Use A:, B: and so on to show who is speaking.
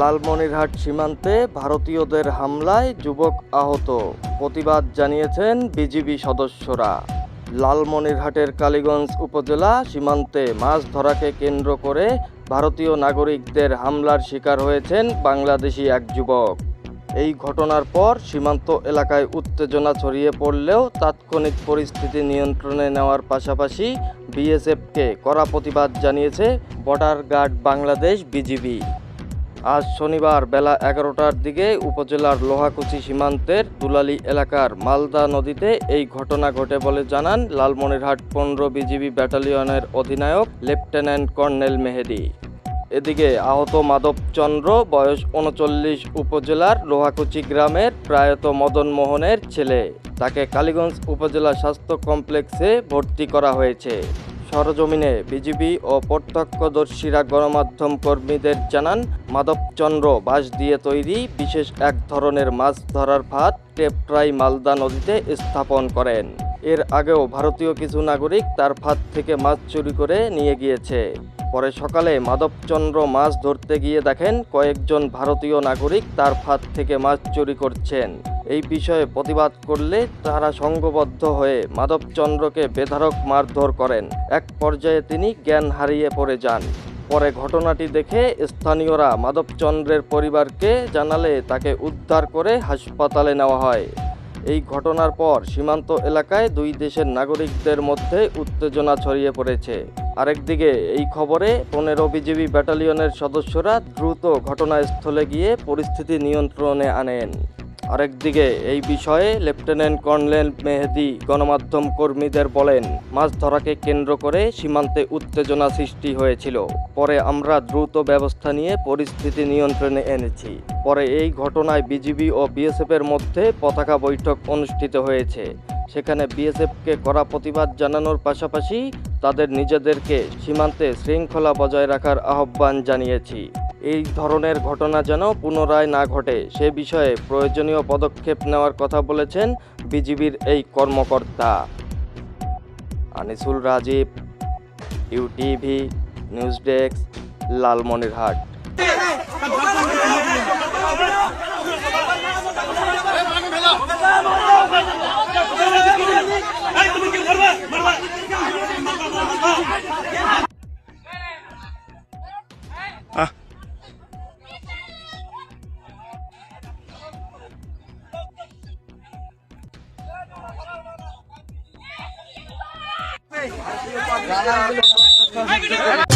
A: লালমনিরহাট সীমান্তে ভারতীয়দের হামলায় যুবক আহত। প্রতিবাদ জানিয়েছেন বিজিবি সদস্যরা। লালমনিরহাটের কালীগঞ্জ উপজেলা সীমান্তে মাছ ধরাকে কেন্দ্র করে ভারতীয় নাগরিকদের হামলার শিকার হয়েছেন বাংলাদেশি এক যুবক। এই ঘটনার পর সীমান্ত এলাকায় উত্তেজনা ছড়িয়ে পড়লেও তাৎক্ষণিক পরিস্থিতি নিয়ন্ত্রণে নেওয়ার পাশাপাশি বিএসএফকে কড়া প্রতিবাদ জানিয়েছে বর্ডার গার্ড বাংলাদেশ বিজিবি। আজ শনিবার বেলা এগারোটার দিকে উপজেলার লোহাকুচি সীমান্তের দুলালি এলাকার মালদা নদীতে এই ঘটনা ঘটে বলে জানান লালমনিরহাট পনেরো বিজিবি ব্যাটালিয়নের অধিনায়ক লেফটেন্যান্ট কর্নেল মেহেদি। এদিকে আহত মাধবচন্দ্র বয়স উনচল্লিশ, উপজেলার লোহাকুচি গ্রামের প্রয়াত মদন মোহনের ছেলে। তাকে কালীগঞ্জ উপজেলা স্বাস্থ্য কমপ্লেক্সে ভর্তি করা হয়েছে। সরজমিনে বিজিবি ও প্রত্যক্ষদর্শীরা গণমাধ্যম কর্মীদের জানান মাধবচন্দ্র বাঁশ দিয়ে তৈরি বিশেষ এক ধরনের মাছ ধরার ফাঁদ টেপট্রাই মালদা নদীতে স্থাপন করেন। এর আগেও ভারতীয় কিছু নাগরিক তার ফাঁদ থেকে মাছ চুরি করে নিয়ে গিয়েছে। পরে সকালে মাধবচন্দ্র মাছ ধরতে গিয়ে দেখেন কয়েকজন ভারতীয় নাগরিক তার ফাঁদ থেকে মাছ চুরি করছেন। এই বিষয়ে প্রতিবাদ করলে তারা সংঘবদ্ধ হয়ে মাধবচন্দ্রকে বেধারক মারধর করেন। এক পর্যায়ে তিনি জ্ঞান হারিয়ে পড়ে যান। পরে ঘটনাটি দেখে স্থানীয়রা মাধবচন্দ্রের পরিবারকে জানালে তাকে উদ্ধার করে হাসপাতালে নেওয়া হয়। এই ঘটনার পর সীমান্ত এলাকায় দুই দেশের নাগরিকদের মধ্যে উত্তেজনা ছড়িয়ে পড়েছে। আরেকদিকে এই খবরে পনেরো বিজিবি ব্যাটালিয়নের সদস্যরা দ্রুত ঘটনাস্থলে গিয়ে পরিস্থিতি নিয়ন্ত্রণে আনেন। আরেকদিকে এই বিষয়ে লেফটেন্যান্ট কর্নেল মেহেদি গণমাধ্যম কর্মীদের বলেন, মাছ ধরাকে কেন্দ্র করে সীমান্তে উত্তেজনা সৃষ্টি হয়েছিল। পরে আমরা দ্রুত ব্যবস্থা নিয়ে পরিস্থিতি নিয়ন্ত্রণে এনেছি। পরে এই ঘটনায় বিজিবি ও বিএসএফের মধ্যে পতাকা বৈঠক অনুষ্ঠিত হয়েছে। সেখানে বিএসএফকে কড়া প্রতিবাদ জানানোর পাশাপাশি তাদের নিজেদেরকে সীমান্তে শৃঙ্খলা বজায় রাখার আহ্বান জানিয়েছি। এই ধরনের ঘটনা যেন পুনরায় না ঘটে, সে বিষয়ে প্রয়োজনীয় পদক্ষেপ নেওয়ার কথা বলেছেন বিজিবির এই কর্মকর্তা। Anisul Rajib, UTV, news desk, Lalmonirhat.
B: ¡Ay, mira!